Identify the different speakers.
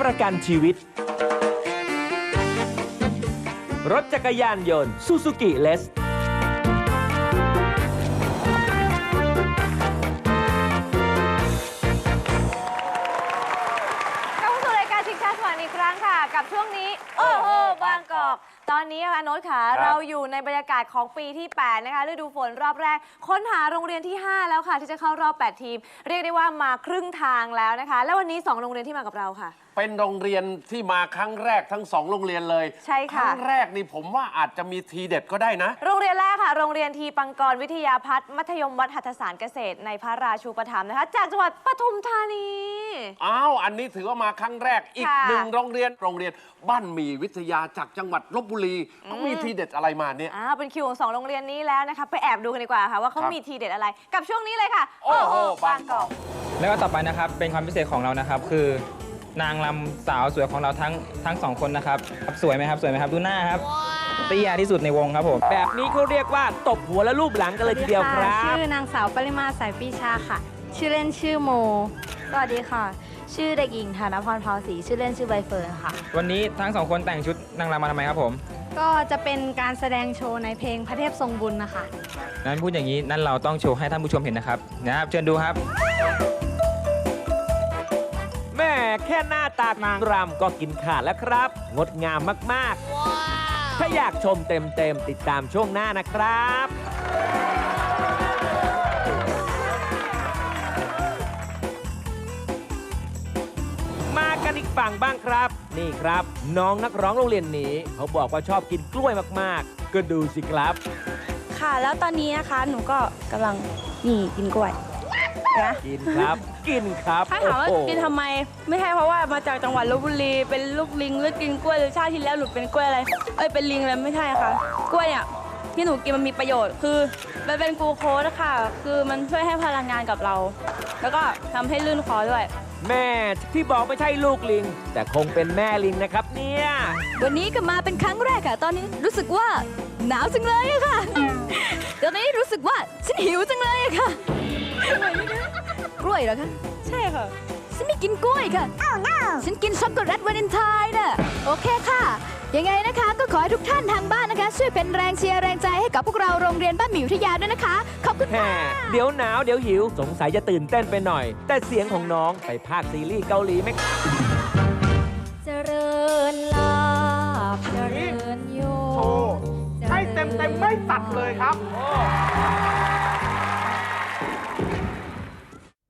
Speaker 1: ประกันชีวิต รถจักรยานยนต์ซูซูกิเลส
Speaker 2: กลับเข้าสู่รายการชิงช้าสวรรค์อีกครั้งค่ะ กับช่วงนี้ โอ้โห บางกอก ตอนนี้ค่ะโน้ตขาเราอยู่ในบรรยากาศของปีที่ 8 นะคะฤดูฝนรอบแรก ค้นหาโรงเรียนที่ 5 แล้วค่ะ ที่จะเข้ารอบ 8 ทีม เรียกได้ว่ามาครึ่งทางแล้วนะคะ แล้ววันนี้ 2 โรงเรียนที่มากับเราค่ะ
Speaker 3: เป็นโรงเรียนที่มาครั้งแรกทั้งสองโรงเรียนเลย
Speaker 2: ใช่ค่ะ
Speaker 3: ครั้งแรกนี่ผมว่าอาจจะมีทีเด็ดก็ได้นะ
Speaker 2: โรงเรียนแรกค่ะ โรงเรียนทีปังกรวิทยาพัฒน์มัธยมวัดหัตถสารเกษตร ในพระราชูปถัมภ์นะคะ จากจังหวัดปทุมธานี
Speaker 3: อ้าว อันนี้ถือว่ามาครั้งแรกอีก
Speaker 2: ค่ะ
Speaker 3: หนึ่งโรงเรียน โรงเรียนบ้านหมีวิทยาจากจังหวัดลบบุรีเขามีทีเด็ดอะไรมาเนี่ย
Speaker 2: อ่าเป็นคิวของสองโรงเรียนนี้แล้วนะคะไปแอบดูกันดีกว่าค่ะว่าเขา
Speaker 3: ครับ
Speaker 2: มีทีเด็ดอะไร กับช่วงนี้เลยค่ะ
Speaker 3: โอ้โหบางกอก
Speaker 4: แล้วก็ต่อไปนะครับเป็นความพิเศษของเรานะครับ คือนางรำสาวสวยของเราทั้งทั้งสองคนนะครับครับสวยไหมครับสวยไหมครับดูหน้าครับเตี้ยที่สุดในวงครับผม
Speaker 1: แบบนี้เขาเรียกว่าตบหัวและรูปหลังกันเลยทีเดียวครั
Speaker 5: ชื่
Speaker 1: บ
Speaker 5: อนางสาวปริมาสายปีชาค่ะ ชื่อเล่นชื่อโม สวัสดีค่ะ ชื่อเด็กหญิงธนพรเภาศรีชื่อเล่นชื่อใบเฟิร์นค่ะ
Speaker 4: วันนี้ทั้งสองคนแต่งชุดนางรำมาทำไมครับผม
Speaker 5: ก็จะเป็นการแสดงโชว์ในเพลงพระเทพทรงบุญนะคะ
Speaker 4: นั้นพูดอย่างนี้นั่นเราต้องโชว์ให้ท่านผู้ชมเห็นนะครับนะครับ เชิญดูครับ
Speaker 1: แม่แค่หน้าตานางรำก็กินขาดแล้วครับ งดงามมาก ๆ ถ้าอยากชมเต็ม ๆ ติดตามช่วงหน้านะครับ กันอีกฝั่งบ้างครับ นี่ครับ น้องนักร้องโรงเรียนนี้ เขาบอกว่าชอบกินกล้วยมากๆ ก็ดูสิครับ
Speaker 5: ค่ะ แล้วตอนนี้นะคะหนูก็กำลังนี่กินกล้วยนะ
Speaker 1: กินครับ กินครับ
Speaker 6: ถ้าถามว่า
Speaker 1: โอ้โห
Speaker 6: กินทำไม ไม่ใช่เพราะว่ามาจากจังหวัดลบบุรี เป็นลูกลิงหรือกินกล้วยหรือชาติที่แล้วหนูเป็นกล้วยอะไร เอ้ยเป็นลิงเลยไม่ใช่ค่ะ กล้วยเนี่ยที่หนูกินมันมีประโยชน์คือมันเป็นกลูโคสค่ะ คือมันช่วยให้พลังงานกับเรา แล้วก็ทำให้ลื่นคอด้วย
Speaker 1: แม่ที่บอกไม่ใช่ลูกลิง แต่คงเป็นแม่ลิงนะครับเนี่ย
Speaker 7: วันนี้ก็มาเป็นครั้งแรกอะตอนนี้รู้สึกว่าหนาวจังเลยอะค่ะ ตอนนี้รู้สึกว่าฉันหิวจังเลยอะค่ะ กล้วยเหรอคะ
Speaker 6: ใช่ค่ะ
Speaker 7: ฉันไม่กินกล้วยค่ะฉันกินช็อกโกแลตวาเลนไทน์น่ะ โอเคค่ะ ยังไงนะคะ ก็ขอให้ทุกท่านทางบ้านนะคะ ช่วยเป็นแรงเชียร์แรงใจให้กับพวกเราโรงเรียนบ้านหมิวทยาด้วยนะคะ ขอบคุณ
Speaker 1: แหม
Speaker 7: ค่ะ
Speaker 1: เดี๋ยวหนาวเดี๋ยวหิว สงสัยจะตื่นเต้นไปหน่อย แต่เสียงของน้องไปภาคซีรีส์เกาหลีไหม
Speaker 7: เจริญลาภเจริญโย
Speaker 3: โชว์ให้เต็มเต็มๆไม่ตัดเลยครับ